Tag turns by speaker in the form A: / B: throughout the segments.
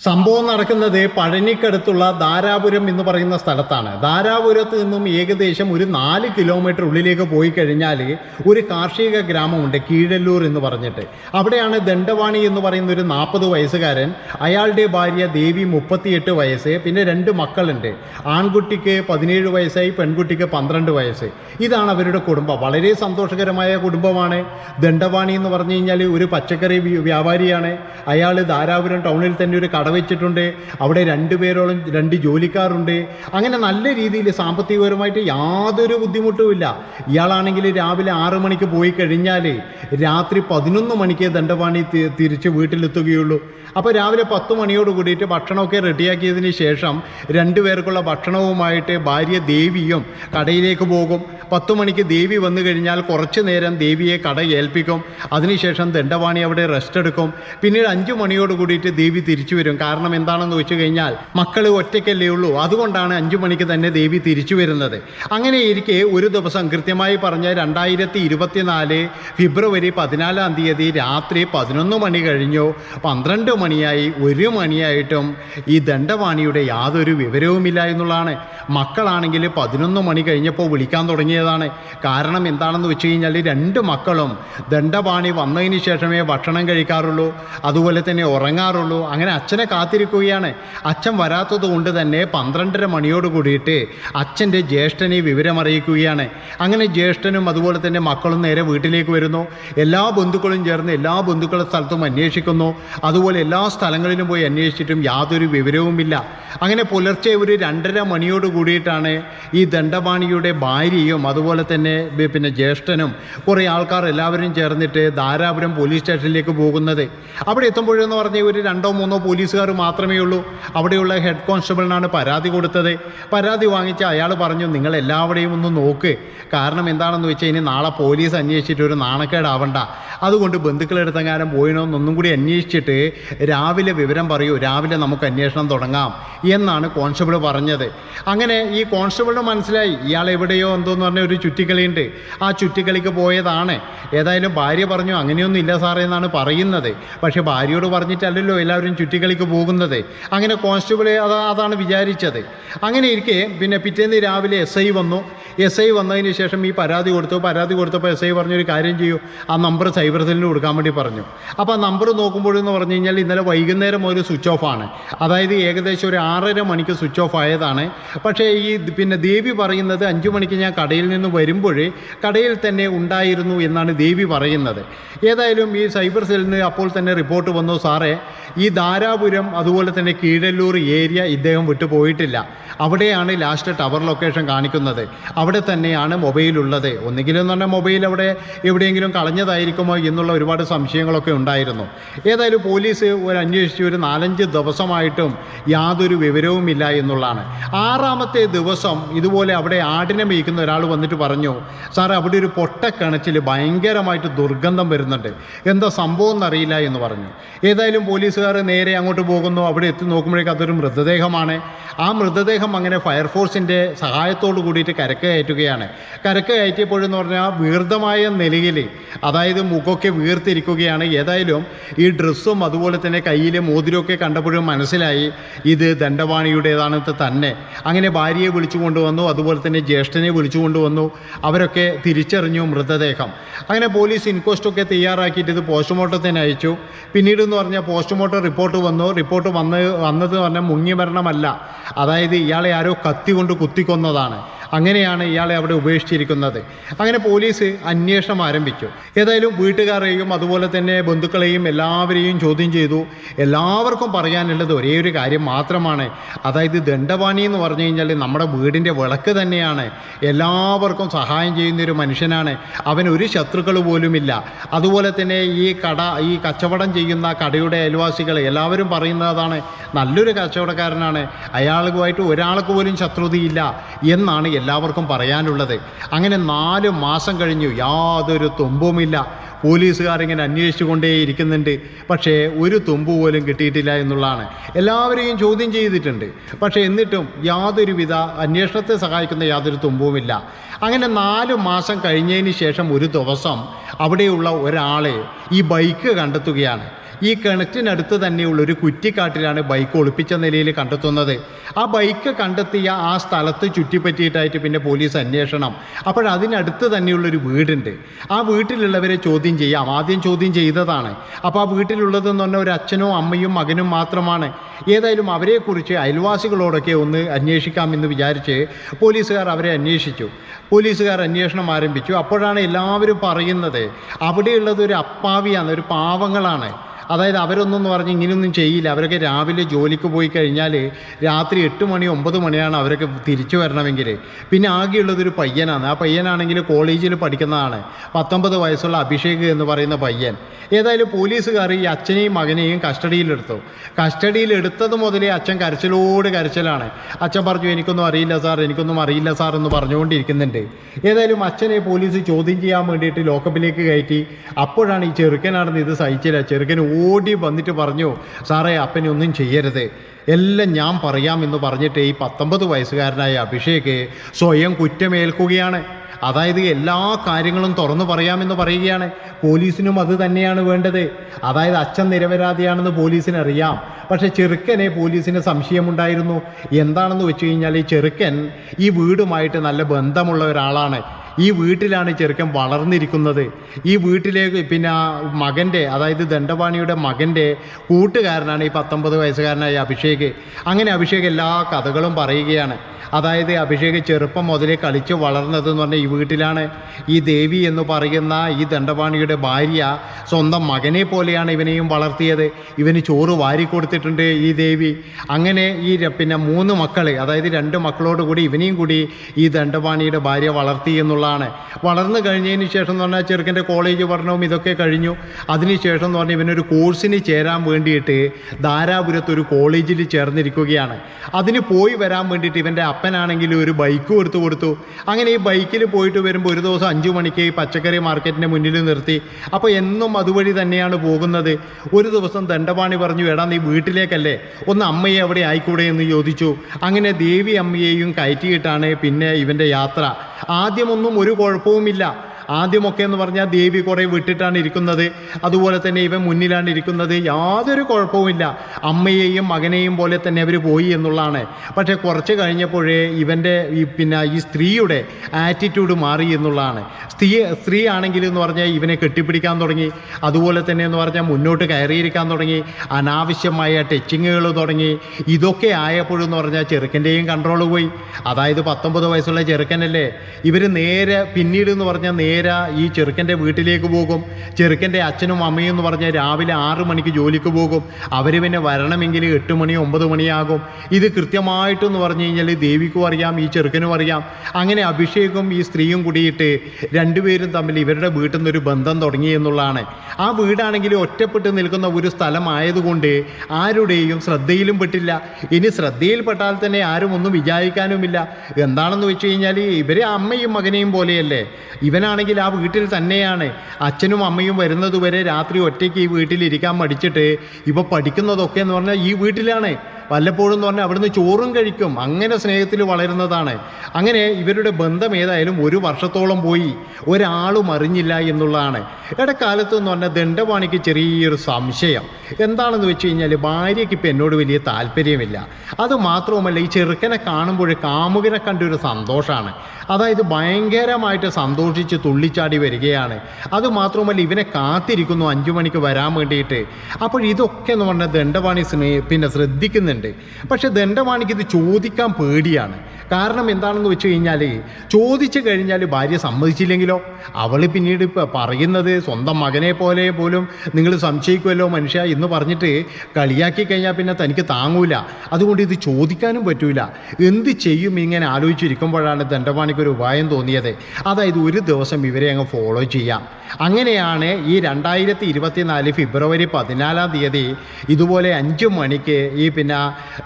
A: സംഭവം നടക്കുന്നത് പഴനിക്കടുത്തുള്ള ധാരാപുരം എന്ന് പറയുന്ന സ്ഥലത്താണ്. ധാരാപുരത്ത് നിന്നും ഏകദേശം ഒരു നാല് കിലോമീറ്റർ ഉള്ളിലേക്ക് പോയി കഴിഞ്ഞാൽ ഒരു കാർഷിക ഗ്രാമമുണ്ട് കീഴല്ലൂർ എന്ന് പറഞ്ഞിട്ട്. അവിടെയാണ് ദണ്ഡവാണി എന്ന് പറയുന്ന ഒരു നാൽപ്പത് വയസ്സുകാരൻ അയാളുടെ ഭാര്യ ദേവി മുപ്പത്തിയെട്ട് വയസ്സ് പിന്നെ രണ്ട് മക്കളുണ്ട്. ആൺകുട്ടിക്ക് പതിനേഴ് വയസ്സായി പെൺകുട്ടിക്ക് പന്ത്രണ്ട് വയസ്സ്. ഇതാണ് അവരുടെ കുടുംബം. വളരെ സന്തോഷകരമായ കുടുംബമാണ്. ദണ്ഡവാണി എന്ന് പറഞ്ഞു കഴിഞ്ഞാൽ ഒരു പച്ചക്കറി വ്യാപാരിയാണ്. അയാൾ ധാരാപുരം ടൗണിൽ തന്നെ ഒരു കട അവിടെ അവിടെ രണ്ടുപേരോളം രണ്ട് ജോലിക്കാരുണ്ട്. അങ്ങനെ നല്ല രീതിയിൽ സാമ്പത്തികപരമായിട്ട് യാതൊരു ബുദ്ധിമുട്ടുമില്ല ഇയാളാണെങ്കിൽ രാവിലെ ആറ് മണിക്ക് പോയി കഴിഞ്ഞാൽ രാത്രി പതിനൊന്ന് മണിക്ക് ദണ്ഡപാണി തിരിച്ച് വീട്ടിലെത്തുകയുള്ളൂ. അപ്പോൾ രാവിലെ പത്ത് മണിയോട് കൂടിയിട്ട് ഭക്ഷണമൊക്കെ റെഡിയാക്കിയതിന് ശേഷം രണ്ടുപേർക്കുള്ള ഭക്ഷണവുമായിട്ട് ഭാര്യ ദേവിയും കടയിലേക്ക് പോകും. പത്ത് മണിക്ക് ദേവി വന്നു കഴിഞ്ഞാൽ കുറച്ച് നേരം ദേവിയെ കട ഏൽപ്പിക്കും. അതിനുശേഷം ദണ്ഡവാണി അവിടെ റെസ്റ്റ് എടുക്കും. പിന്നീട് അഞ്ച് മണിയോട് കൂടിയിട്ട് ദേവി തിരിച്ചു വരും. കാരണം എന്താണെന്ന് വെച്ച് കഴിഞ്ഞാൽ മക്കൾ ഒറ്റയ്ക്കല്ലേ ഉള്ളൂ. അതുകൊണ്ടാണ് അഞ്ചു മണിക്ക് തന്നെ ദേവി തിരിച്ചു വരുന്നത്. അങ്ങനെ ഇരിക്കെ ഒരു ദിവസം കൃത്യമായി പറഞ്ഞ രണ്ടായിരത്തി ഇരുപത്തിനാല് ഫെബ്രുവരി പതിനാലാം തീയതി രാത്രി പതിനൊന്ന് മണി കഴിഞ്ഞു. പന്ത്രണ്ട് മണിയായി. ഒരു മണിയായിട്ടും ഈ ദണ്ഡവാണിയുടെ യാതൊരു വിവരവുമില്ല എന്നുള്ളതാണ്. മക്കളാണെങ്കിൽ പതിനൊന്ന് മണി കഴിഞ്ഞപ്പോൾ വിളിക്കാൻ തുടങ്ങിയതാണ്. കാരണം എന്താണെന്ന് വെച്ച് കഴിഞ്ഞാൽ രണ്ട് മക്കളും ദണ്ഡപാണി വന്നതിന് ശേഷമേ ഭക്ഷണം കഴിക്കാറുള്ളൂ. അതുപോലെ തന്നെ ഉറങ്ങാറുള്ളൂ. അങ്ങനെ അച്ഛനെ കാത്തിരിക്കുകയാണ്. അച്ഛൻ വരാത്തത് കൊണ്ട് തന്നെ പന്ത്രണ്ടര മണിയോട് കൂടിയിട്ട് അച്ഛന്റെ ജ്യേഷ്ഠനെ വിവരമറിയിക്കുകയാണ്. അങ്ങനെ ജ്യേഷ്ഠനും അതുപോലെ തന്നെ മക്കളും നേരെ വീട്ടിലേക്ക് വരുന്നു. എല്ലാ ബന്ധുക്കളും ചേർന്ന് എല്ലാ ബന്ധുക്കളുടെ സ്ഥലത്തും അന്വേഷിക്കുന്നു. അതുപോലെ എല്ലാ സ്ഥലങ്ങളിലും പോയി അന്വേഷിച്ചിട്ടും യാതൊരു വിവരവുമില്ല. അങ്ങനെ പുലർച്ചെ ഒരു രണ്ടര മണിയോട് കൂടിയിട്ടാണ് ഈ ദണ്ഡപാണിയുടെ ഭാര്യയും അതുപോലെ തന്നെ പിന്നെ ജ്യേഷ്ഠനും കുറേ ആൾക്കാർ എല്ലാവരും ചേർന്നിട്ട് ധാരാപുരം പോലീസ് സ്റ്റേഷനിലേക്ക് പോകുന്നത്. അവിടെ എത്തുമ്പോഴെന്ന് പറഞ്ഞാൽ ഒരു രണ്ടോ മൂന്നോ പോലീസുകാർ മാത്രമേ ഉള്ളൂ. അവിടെയുള്ള ഹെഡ് കോൺസ്റ്റബിളിനാണ് പരാതി കൊടുത്തത്. പരാതി വാങ്ങിച്ച് അയാൾ പറഞ്ഞു നിങ്ങൾ എല്ലാവരെയും ഒന്ന് നോക്ക്. കാരണം എന്താണെന്ന് വെച്ച് കഴിഞ്ഞാൽ നാളെ പോലീസ് അന്വേഷിച്ചിട്ട് ഒരു നാണക്കേടാവണ്ട. അതുകൊണ്ട് ബന്ധുക്കളെടുത്തെങ്ങാനും പോയിനോ എന്നൊന്നും കൂടി അന്വേഷിച്ചിട്ട് രാവിലെ വിവരം പറയൂ. രാവിലെ നമുക്ക് അന്വേഷണം തുടങ്ങാം. എന്നാണ് കോൺസ്റ്റബിൾ പറഞ്ഞത്. അങ്ങനെ ഈ കോൺസ്റ്റബിളിന് മനസ്സിലായി ഇയാൾ എവിടെയോ എന്തോന്ന് പറഞ്ഞ ഒരു ചുറ്റിക്കളിയുണ്ട്. ആ ചുറ്റിക്കളിക്ക് പോയതാണ്. ഏതായാലും ഭാര്യ പറഞ്ഞു അങ്ങനെയൊന്നും ഇല്ല സാറേ എന്നാണ് പറയുന്നത്. പക്ഷേ ഭാര്യയോട് പറഞ്ഞിട്ടല്ലല്ലോ എല്ലാവരും ചുറ്റിക്കളിക്ക് പോകുന്നത്. അങ്ങനെ കോൺസ്റ്റബിൾ അത് അതാണ് വിചാരിച്ചത്. അങ്ങനെ ഇരിക്കെ പിന്നെ പിറ്റേന്ന് രാവിലെ എസ് ഐ വന്നു. എസ് ഐ വന്നതിന് ശേഷം ഈ പരാതി കൊടുത്തു. പരാതി കൊടുത്തപ്പോൾ എസ് ഐ പറഞ്ഞൊരു കാര്യം ചെയ്യൂ. ആ നമ്പർ സൈബർ സെല്ലിന് കൊടുക്കാൻ വേണ്ടി പറഞ്ഞു. അപ്പോൾ ആ നമ്പർ നോക്കുമ്പോഴെന്ന് പറഞ്ഞു കഴിഞ്ഞാൽ ഇന്നലെ വൈകുന്നേരം ഒരു സ്വിച്ച് ഓഫ് ആണ്. അതായത് ഏകദേശം ഒരു ആറര മണിക്ക് സ്വിച്ച് ഓഫ് ആയതാണ്. പക്ഷേ ഈ പിന്നെ ദേവി പറയുന്നത് അഞ്ചു മണിക്ക് ഞാൻ കടയിൽ നിന്ന് വരുമ്പോൾ കടയിൽ തന്നെ ഉണ്ടായിരുന്നു എന്നാണ് ദേവി പറയുന്നത്. ഏതായാലും ഈ സൈബർ സെല്ലിന് അപ്പോൾ തന്നെ റിപ്പോർട്ട് വന്നു സാറേ ഈ ധാരാപുരം അതുപോലെ തന്നെ കീഴല്ലൂർ ഏരിയ ഇദ്ദേഹം വിട്ടുപോയിട്ടില്ല. അവിടെയാണ് ലാസ്റ്റ് ടവർ ലൊക്കേഷൻ കാണിക്കുന്നത്. അവിടെ തന്നെയാണ് മൊബൈൽ ഉള്ളത്. ഒന്നുകിലും എന്ന് പറഞ്ഞാൽ മൊബൈൽ അവിടെ എവിടെയെങ്കിലും കളഞ്ഞതായിരിക്കുമോ എന്നുള്ള ഒരുപാട് സംശയങ്ങളൊക്കെ ഉണ്ടായിരുന്നു. ഏതായാലും പോലീസ് ഒരു അന്വേഷിച്ച് ഒരു നാലഞ്ച് ദിവസമായിട്ടും യാതൊരു വിവരവുമില്ല എന്നുള്ളതാണ്. ആറാമത്തെ ദിവസം ഇതുപോലെ അവിടെ ആടിനെ മേയ്ക്കുന്ന ഒരാൾ വന്നിട്ട് പറഞ്ഞു സാർ അവിടെ ഒരു പൊട്ടക്കിണച്ചിൽ ഭയങ്കരമായിട്ട് ദുർഗന്ധം വരുന്നുണ്ട്. എന്താ സംഭവം എന്നറിയില്ല എന്ന് പറഞ്ഞു. ഏതായാലും പോലീസുകാർ നേരെ അങ്ങോട്ട് പോകുന്നു? അവിടെ എത്തി നോക്കുമ്പോഴേക്കും അതൊരു മൃതദേഹമാണ്. ആ മൃതദേഹം അങ്ങനെ ഫയർഫോഴ്സിന്റെ സഹായത്തോട് കൂടിയിട്ട് കരക്ക് കയറ്റുകയാണ്. കരക്ക് കയറ്റിയപ്പോഴെന്ന് പറഞ്ഞാൽ വീർദ്ധമായ നിലയിൽ അതായത് മുഖമൊക്കെ വീർത്തിരിക്കുകയാണ്. ഏതായാലും ഈ ഡ്രസ്സും അതുപോലെ തന്നെ കയ്യിലെ മോതിരമൊക്കെ കണ്ടപ്പോഴും മനസ്സിലായി ഇത് ദണ്ഡവാണിയുടേതാണ് തന്നെ. അങ്ങനെ ഭാര്യയെ വിളിച്ചു കൊണ്ടുവന്നു അതുപോലെ തന്നെ ജ്യേഷ്ഠനെ വിളിച്ചു കൊണ്ടുവന്നു. അവരൊക്കെ തിരിച്ചറിഞ്ഞു മൃതദേഹം. അങ്ങനെ പോലീസ് ഇൻക്വസ്റ്റൊക്കെ തയ്യാറാക്കിയിട്ട് ഇത് പോസ്റ്റ്മോർട്ടത്തിന് അയച്ചു. പിന്നീട് എന്ന് പറഞ്ഞാൽ പോസ്റ്റ്മോർട്ടം റിപ്പോർട്ട് വന്നു. റിപ്പോർട്ട് വന്ന് വന്നത് പറഞ്ഞാൽ മുങ്ങിമരണമല്ല. അതായത് ഇയാളെ ആരോ കത്തി കൊണ്ട് കുത്തിക്കൊന്നതാണ്. അങ്ങനെയാണ് ഇയാളെ അവിടെ ഉപേക്ഷിച്ചിരിക്കുന്നത്. അങ്ങനെ പോലീസ് അന്വേഷണം ആരംഭിച്ചു. ഏതായാലും വീട്ടുകാരെയും അതുപോലെ തന്നെ ബന്ധുക്കളെയും എല്ലാവരെയും ചോദ്യം ചെയ്തു. എല്ലാവർക്കും പറയാനുള്ളത് ഒരേ ഒരു കാര്യം മാത്രമാണ്. അതായത് ദണ്ഡപാണി എന്ന് പറഞ്ഞു കഴിഞ്ഞാൽ നമ്മുടെ വീടിന്റെ വിളക്ക് തന്നെയാണ്. എല്ലാവർക്കും സഹായം ചെയ്യുന്ന ഒരു മനുഷ്യനാണ്. അവൻ ഒരു ശത്രുക്കൾ പോലുമില്ല. അതുപോലെ തന്നെ ഈ കട ഈ കച്ചവടം ചെയ്യുന്ന കടയുടെ അയൽവാസികൾ എല്ലാവരും പറയുന്നതാണ് നല്ലൊരു കച്ചവടക്കാരനാണ്. അയാളുമായിട്ട് ഒരാൾക്ക് പോലും ശത്രുതയില്ല എന്നാണ് എല്ലാവർക്കും പറയാനുള്ളത്. അങ്ങനെ നാല് മാസം കഴിഞ്ഞു. യാതൊരു തുമ്പുമില്ല. പോലീസുകാരിങ്ങനെ അന്വേഷിച്ചു കൊണ്ടേയിരിക്കുന്നുണ്ട് പക്ഷേ ഒരു തുമ്പ് പോലും കിട്ടിയിട്ടില്ല എന്നുള്ളതാണ്. എല്ലാവരെയും ചോദ്യം ചെയ്തിട്ടുണ്ട്. പക്ഷേ എന്നിട്ടും യാതൊരുവിധ അന്വേഷണത്തെ സഹായിക്കുന്ന യാതൊരു തുമ്പുമില്ല. അങ്ങനെ നാല് മാസം കഴിഞ്ഞതിന് ശേഷം ഒരു ദിവസം അവിടെയുള്ള ഒരാളെ ഈ ബൈക്ക് കണ്ടെത്തുകയാണ്. ഈ കിണറ്റിനടുത്ത് തന്നെയുള്ള ഒരു കുറ്റിക്കാട്ടിലാണ് ബൈക്ക് ഒളിപ്പിച്ച നിലയിൽ കണ്ടെത്തുന്നത്. ആ ബൈക്ക് കണ്ടെത്തിയ ആ സ്ഥലത്ത് ചുറ്റിപ്പറ്റിയിട്ടായിട്ട് പിന്നെ പോലീസ് അന്വേഷണം. അപ്പോഴതിനടുത്ത് തന്നെയുള്ളൊരു വീടുണ്ട്. ആ വീട്ടിലുള്ളവരെ ചോദ്യം ചെയ്യാം. ആദ്യം ചോദ്യം ചെയ്തതാണ്. അപ്പോൾ ആ വീട്ടിലുള്ളതെന്ന് പറഞ്ഞാൽ ഒരു അച്ഛനും അമ്മയും മകനും മാത്രമാണ്. ഏതായാലും അവരെക്കുറിച്ച് അയൽവാസികളോടൊക്കെ ഒന്ന് അന്വേഷിക്കാമെന്ന് വിചാരിച്ച് പോലീസുകാർ അവരെ അന്വേഷിച്ചു. പോലീസുകാർ അന്വേഷണം ആരംഭിച്ചു. അപ്പോഴാണ് എല്ലാവരും പറയുന്നത് അവിടെയുള്ളത് ഒരു അപ്പാവിയാണ് ഒരു പാവങ്ങളാണ്. അതായത് അവരൊന്നും പറഞ്ഞ് ഇങ്ങനെയൊന്നും ചെയ്യില്ല. അവരൊക്കെ രാവിലെ ജോലിക്ക് പോയി കഴിഞ്ഞാൽ രാത്രി എട്ട് മണി ഒമ്പത് മണിയാണ് അവരൊക്കെ തിരിച്ചു വരണമെങ്കിൽ പിന്നെ ആകെയുള്ളതൊരു പയ്യനാണ്. ആ പയ്യനാണെങ്കിൽ കോളേജിൽ പഠിക്കുന്നതാണ് പത്തൊമ്പത് വയസ്സുള്ള അഭിഷേക് എന്ന് പറയുന്ന പയ്യൻ. ഏതായാലും പോലീസുകാർ ഈ അച്ഛനെയും മകനെയും കസ്റ്റഡിയിലെടുത്തു. കസ്റ്റഡിയിലെടുത്തത് മുതലേ അച്ഛൻ കരച്ചിലോട് കരച്ചിലാണ്. അച്ഛൻ പറഞ്ഞു എനിക്കൊന്നും അറിയില്ല സാർ എനിക്കൊന്നും അറിയില്ല സാർ എന്ന് പറഞ്ഞുകൊണ്ടിരിക്കുന്നുണ്ട്. ഏതായാലും അച്ഛനെ പോലീസ് ചോദ്യം ചെയ്യാൻ വേണ്ടിയിട്ട് ലോക്കപ്പിലേക്ക് കയറ്റി. അപ്പോഴാണ് ഈ ചെറുക്കനാണെന്ന് ഇത് സഹിച്ചില്ല. ചെറുക്കൻ ഓടി വന്നിട്ട് പറഞ്ഞു സാറേ അപ്പനെ ഒന്നും ചെയ്യരുത്. എല്ലാം ഞാൻ പറയാമെന്ന് പറഞ്ഞിട്ട് ഈ പത്തൊമ്പത് വയസ്സുകാരനായ അഭിഷേക് സ്വയം കുറ്റമേൽക്കുകയാണ്. അതായത് എല്ലാ കാര്യങ്ങളും തുറന്നു പറയാമെന്ന് പറയുകയാണ്. പോലീസിനും അത് തന്നെയാണ് വേണ്ടത്. അതായത് അച്ഛൻ നിരപരാധിയാണെന്ന് പോലീസിന് അറിയാം പക്ഷേ ചെറുക്കനെ പോലീസിന് സംശയമുണ്ടായിരുന്നു. എന്താണെന്ന് വെച്ച് കഴിഞ്ഞാൽ ഈ ചെറുക്കൻ ഈ വീടുമായിട്ട് നല്ല ബന്ധമുള്ള ഒരാളാണ്. ഈ വീട്ടിലാണ് ചെറുക്കൻ വളർന്നിരിക്കുന്നത്. ഈ വീട്ടിലേക്ക് പിന്നെ ആ മകന്റെ അതായത് ദണ്ഡപാണിയുടെ മകന്റെ കൂട്ടുകാരനാണ് ഈ പത്തൊമ്പത് വയസ്സുകാരനായ അഭിഷേക്. അങ്ങനെ അഭിഷേക് എല്ലാ കഥകളും പറയുകയാണ്. അതായത് അഭിഷേക് ചെറുപ്പം മുതലേ കളിച്ച് വളർന്നതെന്ന് പറഞ്ഞാൽ ഈ വീട്ടിലാണ്. ഈ ദേവി എന്ന് പറയുന്ന ഈ ദണ്ഡപാണിയുടെ ഭാര്യ സ്വന്തം മകനെ പോലെയാണ് ഇവനെയും വളർത്തിയത്. ഇവന് ചോറ് വാരി കൊടുത്തിട്ടുണ്ട് ഈ ദേവി. അങ്ങനെ ഈ പിന്നെ മൂന്ന് മക്കൾ അതായത് രണ്ട് മക്കളോട് കൂടി ഇവനെയും കൂടി ഈ ദണ്ഡപാണിയുടെ ഭാര്യ വളർത്തി എന്നുള്ളതാണ് വളർന്നു കഴിഞ്ഞതിന് ശേഷം എന്ന് പറഞ്ഞാൽ ചെറുക്കന്റെ കോളേജ് പഠനവും ഇതൊക്കെ കഴിഞ്ഞു. അതിനുശേഷം എന്ന് പറഞ്ഞാൽ ഇവനൊരു കോഴ്സിന് ചേരാൻ വേണ്ടിയിട്ട് ധാരാപുരത്ത് ഒരു കോളേജിൽ ചേർന്നിരിക്കുകയാണ്. അതിന് പോയി വരാൻ വേണ്ടിയിട്ട് ഇവന്റെ അപ്പനാണെങ്കിൽ ഒരു ബൈക്ക് കൊടുത്തു കൊടുത്തു. അങ്ങനെ ഈ ബൈക്കിൽ പോയിട്ട് വരുമ്പോൾ ഒരു ദിവസം അഞ്ചു മണിക്ക് ഈ പച്ചക്കറി മാർക്കറ്റിന്റെ മുന്നിൽ നിർത്തി. അപ്പോൾ എന്നും അതുവഴി തന്നെയാണ് പോകുന്നത്. ഒരു ദിവസം ദണ്ഡപാണി പറഞ്ഞു എടാ നീ വീട്ടിലേക്കല്ലേ? ഒന്ന് അമ്മയെ അവിടെ ആയിക്കൂടെ എന്ന് ചോദിച്ചു. അങ്ങനെ ദേവി അമ്മയെയും കയറ്റിയിട്ടാണ് പിന്നെ ഇവന്റെ യാത്ര. ആദ്യമൊന്നും ഒരു കുഴപ്പവുമില്ല. ആദ്യമൊക്കെ എന്ന് പറഞ്ഞാൽ ദേവി കുറേ വിട്ടിട്ടാണ് ഇരിക്കുന്നത്. അതുപോലെ തന്നെ ഇവൻ മുന്നിലാണ് ഇരിക്കുന്നത്. യാതൊരു കുഴപ്പവുമില്ല. അമ്മയെയും മകനെയും പോലെ തന്നെ അവർ പോയി എന്നുള്ളതാണ്. പക്ഷേ കുറച്ച് കഴിഞ്ഞപ്പോഴേ ഇവന്റെ ഈ പിന്നെ ഈ സ്ത്രീയുടെ ആറ്റിറ്റ്യൂഡ് മാറി എന്നുള്ളതാണ്. സ്ത്രീ സ്ത്രീ ആണെങ്കിൽ എന്ന് പറഞ്ഞാൽ ഇവനെ കെട്ടിപ്പിടിക്കാൻ തുടങ്ങി. അതുപോലെ തന്നെ എന്ന് പറഞ്ഞാൽ മുന്നോട്ട് കയറിയിരിക്കാൻ തുടങ്ങി. അനാവശ്യമായ ടച്ചിങ്ങുകൾ തുടങ്ങി. ഇതൊക്കെ ആയപ്പോഴെന്ന് പറഞ്ഞാൽ ചെറുക്കന്റെയും കൺട്രോൾ പോയി. അതായത് പത്തൊമ്പത് വയസ്സുള്ള ചെറുക്കനല്ലേ? ഇവർ നേരെ പിന്നീട് എന്ന് പറഞ്ഞാൽ നേരെ ഈ ചെറുക്കന്റെ വീട്ടിലേക്ക് പോകും. ചെറുക്കന്റെ അച്ഛനും അമ്മയും എന്ന് പറഞ്ഞാൽ രാവിലെ ആറ് മണിക്ക് ജോലിക്ക് പോകും. അവർ പിന്നെ വരണമെങ്കിൽ എട്ട് മണി ഒമ്പത് മണിയാകും. ഇത് കൃത്യമായിട്ടെന്ന് പറഞ്ഞു കഴിഞ്ഞാൽ ദേവിക്കും അറിയാം ഈ ചെറുക്കനും അറിയാം. അങ്ങനെ അഭിഷേകും ഈ സ്ത്രീയും കൂടിയിട്ട് രണ്ടുപേരും തമ്മിൽ ഇവരുടെ വീട്ടിൽ നിന്നൊരു ബന്ധം തുടങ്ങി എന്നുള്ളതാണ്. ആ വീടാണെങ്കിൽ ഒറ്റപ്പെട്ട് നിൽക്കുന്ന ഒരു സ്ഥലമായതുകൊണ്ട് ആരുടെയും ശ്രദ്ധയിലും പെട്ടില്ല. ഇനി ശ്രദ്ധയിൽപ്പെട്ടാൽ തന്നെ ആരും ഒന്നും വിചാരിക്കാനുമില്ല. എന്താണെന്ന് വെച്ച് കഴിഞ്ഞാൽ ഇവരെ അമ്മയും മകനെയും പോലെയല്ലേ? ഇവനാണെങ്കിൽ ആ വീട്ടിൽ തന്നെയാണ്. അച്ഛനും അമ്മയും വരുന്നതുവരെ രാത്രി ഒറ്റയ്ക്ക് ഈ വീട്ടിലിരിക്കാൻ മടിച്ചിട്ട് ഇവ പഠിക്കുന്നതൊക്കെ എന്ന് പറഞ്ഞാൽ ഈ വീട്ടിലാണ്. വല്ലപ്പോഴും എന്ന് പറഞ്ഞാൽ അവിടുന്ന് ചോറും കഴിക്കും. അങ്ങനെ സ്നേഹത്തിൽ വളരുന്നതാണ്. അങ്ങനെ ഇവരുടെ ബന്ധം ഏതായാലും ഒരു വർഷത്തോളം പോയി. ഒരാളും അറിഞ്ഞില്ല എന്നുള്ളതാണ്. ഇടക്കാലത്ത് എന്ന് പറഞ്ഞാൽ ദണ്ഡപാണിക്ക് ചെറിയൊരു സംശയം. എന്താണെന്ന് വെച്ച് കഴിഞ്ഞാൽ ഭാര്യയ്ക്ക് ഇപ്പം എന്നോട് വലിയ താല്പര്യമില്ല. അത് മാത്രവുമല്ല ഈ ചെറുക്കനെ കാണുമ്പോൾ കാമുകനെ കണ്ടൊരു സന്തോഷമാണ്. അതായത് ഭയങ്കരമായിട്ട് സന്തോഷിച്ച് തുള്ളിച്ചാടി വരികയാണ്. അത് മാത്രമല്ല ഇവനെ കാത്തിരിക്കുന്നു അഞ്ചു മണിക്ക് വരാൻ വേണ്ടിയിട്ട്. അപ്പോൾ ഇതൊക്കെ എന്ന് പറഞ്ഞാൽ ദണ്ഡവാണി പിന്നെ ശ്രദ്ധിക്കുന്നുണ്ട്. പക്ഷേ ദണ്ഡവാണിക്ക് ഇത് ചോദിക്കാൻ പേടിയാണ്. കാരണം എന്താണെന്ന് വെച്ച് കഴിഞ്ഞാൽ ചോദിച്ചു കഴിഞ്ഞാൽ ഭാര്യ സമ്മതിച്ചില്ലെങ്കിലോ? അവൾ പിന്നീട് പറയുന്നത് സ്വന്തം മകനെ പോലെ പോലും നിങ്ങൾ സംശയിക്കുമല്ലോ മനുഷ്യ എന്ന് പറഞ്ഞിട്ട് കളിയാക്കി കഴിഞ്ഞാൽ പിന്നെ തനിക്ക് താങ്ങൂല. അതുകൊണ്ട് ഇത് ചോദിക്കാനും പറ്റൂല. എന്ത് ചെയ്യും ഇങ്ങനെ ആലോചിച്ചിരിക്കുമ്പോഴാണ് ദണ്ഡവാണിക്ക് ഒരു ഉപായം തോന്നിയത്. അതായത് ഒരു ദിവസം ഇവരെ അങ്ങ് ഫോളോ ചെയ്യാം. അങ്ങനെയാണ് ഈ രണ്ടായിരത്തി ഇരുപത്തിനാല് ഫെബ്രുവരി പതിനാലാം തീയതി ഇതുപോലെ അഞ്ച് മണിക്ക് ഈ പിന്നെ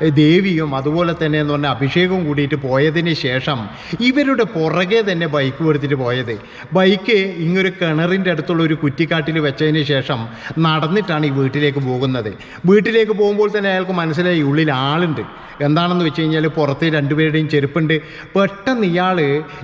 A: ദേവിയും അതുപോലെ തന്നെ എന്ന് പറഞ്ഞാൽ അഭിഷേകവും കൂടിയിട്ട് പോയതിന് ശേഷം ഇവരുടെ പുറകെ തന്നെ ബൈക്ക് എടുത്തിട്ട് പോയത്. ബൈക്ക് ഇങ്ങൊരു കിണറിന്റെ അടുത്തുള്ള ഒരു കുറ്റിക്കാട്ടിൽ വെച്ചതിന് ശേഷം നടന്നിട്ടാണ് ഈ വീട്ടിലേക്ക് പോകുന്നത്. വീട്ടിലേക്ക് പോകുമ്പോൾ തന്നെ അയാൾക്ക് മനസ്സിലായി ഉള്ളിൽ ആളുണ്ട്. എന്താണെന്ന് വെച്ച് കഴിഞ്ഞാൽ പുറത്ത് രണ്ടുപേരുടെയും ചെരുപ്പുണ്ട്. പെട്ടെന്ന് ഇയാൾ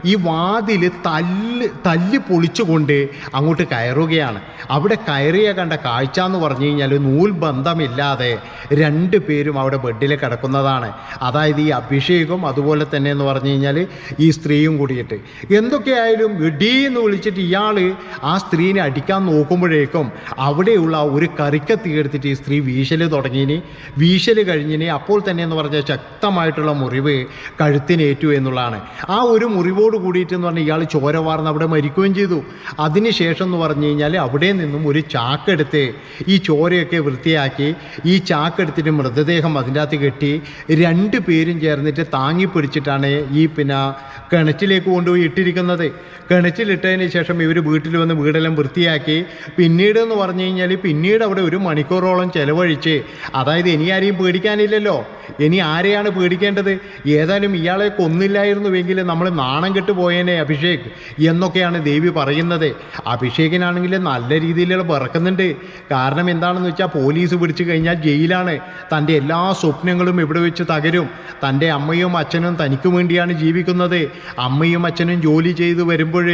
A: ഈ വാതിൽ തല്ല് തല്ല് പൊളിച്ചുകൊണ്ട് അങ്ങോട്ട് കയറുകയാണ്. അവിടെ കയറിയ കണ്ട കാഴ്ച എന്ന് പറഞ്ഞു കഴിഞ്ഞാൽ നൂൽ ബന്ധമില്ലാതെ രണ്ട് പേരും അവിടെ ബെഡിൽ കിടക്കുന്നതാണ്. അതായത് ഈ അഭിഷേകം അതുപോലെ തന്നെ എന്ന് പറഞ്ഞു കഴിഞ്ഞാൽ ഈ സ്ത്രീയും കൂടിയിട്ട്. എന്തൊക്കെയായാലും ഇടീന്ന് വിളിച്ചിട്ട് ഇയാൾ ആ സ്ത്രീനെ അടിക്കാൻ നോക്കുമ്പോഴേക്കും അവിടെയുള്ള ഒരു കറിക്കത്തി എടുത്തിട്ട് ഈ സ്ത്രീ വീശൽ തുടങ്ങി വീശൽ കഴിഞ്ഞിനി അപ്പോൾ തന്നെ എന്ന് പറഞ്ഞാൽ ശക്തമായിട്ടുള്ള മുറിവ് കഴുത്തിനേറ്റു എന്നുള്ളതാണ്. ആ ഒരു മുറിവോട് കൂടിയിട്ട് എന്ന് പറഞ്ഞാൽ ഇയാൾ ചോര വാർന്ന് അവിടെ മരിക്കുകയും ചെയ്തു. അതിനുശേഷം എന്ന് പറഞ്ഞു കഴിഞ്ഞാൽ അവിടെ നിന്നും ഒരു ചാക്കെടുത്ത് ഈ ചോരയൊക്കെ വൃത്തിയാക്കി ഈ ചാക്കെടുത്തിട്ട് മൃതദേഹം അതിന്റെ അകത്ത് കെട്ടി രണ്ട് പേരും ചേർന്നിട്ട് താങ്ങി പിടിച്ചിട്ടാണ് ഈ പിന്നെ കിണറ്റിലേക്ക് കൊണ്ടുപോയി ഇട്ടിരിക്കുന്നത്. കിണറ്റിലിട്ടതിന് ശേഷം ഇവർ വീട്ടിൽ വന്ന് വീടെല്ലാം വൃത്തിയാക്കി പിന്നീട് എന്ന് പറഞ്ഞു കഴിഞ്ഞാൽ പിന്നീട് അവിടെ ഒരു മണിക്കൂറോളം ചിലവഴിച്ച് അതായത് ഇനി ആരെയും പേടിക്കാനില്ലല്ലോ. ഇനി ആരെയാണ് പേടിക്കേണ്ടത്? ഏതായാലും ഇയാളെ കൊന്നില്ലായിരുന്നുവെങ്കിൽ നമ്മൾ നാണം കെട്ട് പോയേനെ അഭിഷേക് എന്നൊക്കെയാണ് ദേവി പറയുന്നത്. അഭിഷേകിനാണെങ്കിൽ നല്ല രീതിയിലുള്ള വിറക്കുന്നുണ്ട്. കാരണം എന്താണെന്ന് വെച്ചാൽ പോലീസ് പിടിച്ചു കഴിഞ്ഞാൽ ജയിലാണ്. തന്റെ എല്ലാ സ്വപ്നങ്ങളും ഇവിടെ വെച്ച് തകരും. തന്റെ അമ്മയും അച്ഛനും തനിക്ക് വേണ്ടിയാണ് ജീവിക്കുന്നത്. അമ്മയും അച്ഛനും ജോലി ചെയ്ത് വരുമ്പോൾ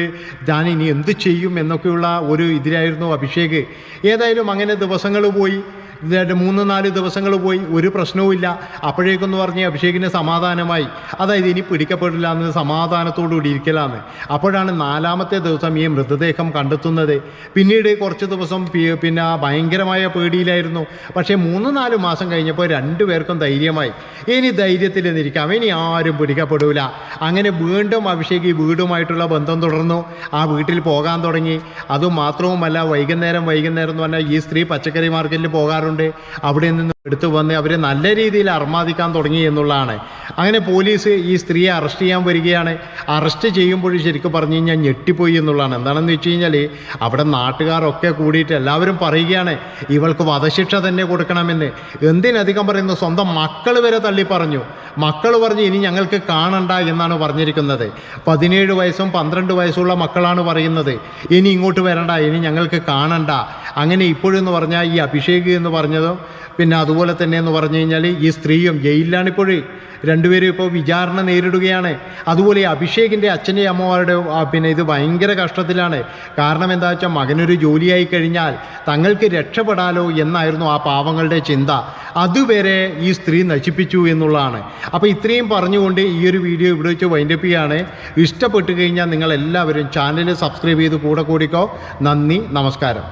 A: ഞാൻ ഇനി എന്ത് ചെയ്യും എന്നൊക്കെയുള്ള ഒരു ഇതിലായിരുന്നു അഭിഷേക്. ഏതായാലും അങ്ങനെ ദിവസങ്ങൾ പോയി. ഇതായിട്ട് മൂന്ന് നാല് ദിവസങ്ങൾ പോയി ഒരു പ്രശ്നവുമില്ല അപ്പോഴേക്കെന്ന് പറഞ്ഞ് അഭിഷേകിന് സമാധാനമായി. അതായത് ഇനി പിടിക്കപ്പെടില്ല എന്ന് സമാധാനത്തോടു കൂടി ഇരിക്കലാന്ന്. അപ്പോഴാണ് നാലാമത്തെ ദിവസം ഈ മൃതദേഹം കണ്ടെത്തുന്നത്. പിന്നീട് കുറച്ച് ദിവസം പിന്നെ ഭയങ്കരമായ പേടിയിലായിരുന്നു. പക്ഷേ മൂന്ന് നാല് മാസം കഴിഞ്ഞപ്പോൾ രണ്ടുപേർക്കും ധൈര്യമായി. ഇനി ധൈര്യത്തിൽ നിന്നിരിക്കാം. ഇനി ആരും പിടിക്കപ്പെടില്ല അങ്ങനെ വീണ്ടും അഭിഷേക് ഈ വീടുമായിട്ടുള്ള ബന്ധം തുടർന്നു. ആ വീട്ടിൽ പോകാൻ തുടങ്ങി. അതുമാത്രവുമല്ല വൈകുന്നേരം വൈകുന്നേരം എന്ന് പറഞ്ഞാൽ ഈ സ്ത്രീ പച്ചക്കറി മാർക്കറ്റിൽ പോകാറുണ്ട്. അവിടെ നിന്ന് എടുത്തു വന്ന് അവരെ നല്ല രീതിയിൽ അർമാദിക്കാൻ തുടങ്ങി എന്നുള്ളതാണ്. അങ്ങനെ പോലീസ് ഈ സ്ത്രീയെ അറസ്റ്റ് ചെയ്യാൻ വരികയാണ്. അറസ്റ്റ് ചെയ്യുമ്പോൾ ശരിക്കും പറഞ്ഞു കഴിഞ്ഞാൽ ഞെട്ടിപ്പോയി എന്നുള്ളതാണ്. എന്താണെന്ന് വെച്ച് കഴിഞ്ഞാൽ അവിടെ നാട്ടുകാരൊക്കെ കൂടിയിട്ട് എല്ലാവരും പറയുകയാണ് ഇവൾക്ക് വധശിക്ഷ തന്നെ കൊടുക്കണമെന്ന്. എന്തിനധികം പറയുന്നു സ്വന്തം മക്കൾ വരെ തള്ളി പറഞ്ഞു. മക്കൾ പറഞ്ഞു ഇനി ഞങ്ങൾക്ക് കാണണ്ട എന്നാണ് പറഞ്ഞിരിക്കുന്നത്. പതിനേഴ് വയസ്സും പന്ത്രണ്ട് വയസ്സുള്ള മക്കളാണ് പറയുന്നത്. ഇനി ഇങ്ങോട്ട് വരണ്ട ഇനി ഞങ്ങൾക്ക് കാണണ്ട. അങ്ങനെ ഇപ്പോഴെന്ന് പറഞ്ഞാൽ ഈ അഭിഷേക് എന്ന് പറഞ്ഞതും. പിന്നെ അതുപോലെ തന്നെ എന്ന് പറഞ്ഞു കഴിഞ്ഞാൽ ഈ സ്ത്രീയും ജയിലിലാണ് ഇപ്പോഴും. രണ്ടുപേരും ഇപ്പോൾ വിചാരണ നേരിടുകയാണ്. അതുപോലെ അഭിഷേകിന്റെ അച്ഛന്റെ അമ്മമാരുടെ പിന്നെ ഇത് ഭയങ്കര കഷ്ടത്തിലാണ്. കാരണം എന്താ വെച്ചാൽ മകനൊരു ജോലിയായി കഴിഞ്ഞാൽ തങ്ങൾക്ക് രക്ഷപ്പെടാലോ എന്നായിരുന്നു ആ പാവങ്ങളുടെ ചിന്ത. അതുവരെ ഈ സ്ത്രീ നശിപ്പിച്ചു എന്നുള്ളതാണ്. അപ്പോൾ ഇത്രയും പറഞ്ഞുകൊണ്ട് ഈ ഒരു വീഡിയോ ഇവിടെ വെച്ച് വൈൻഡപ്പ് ചെയ്യാണ്. ഇഷ്ടപ്പെട്ട് കഴിഞ്ഞാൽ നിങ്ങളെല്ലാവരും ചാനൽ സബ്സ്ക്രൈബ് ചെയ്ത് കൂടെ കൂടിക്കോ. നന്ദി നമസ്കാരം.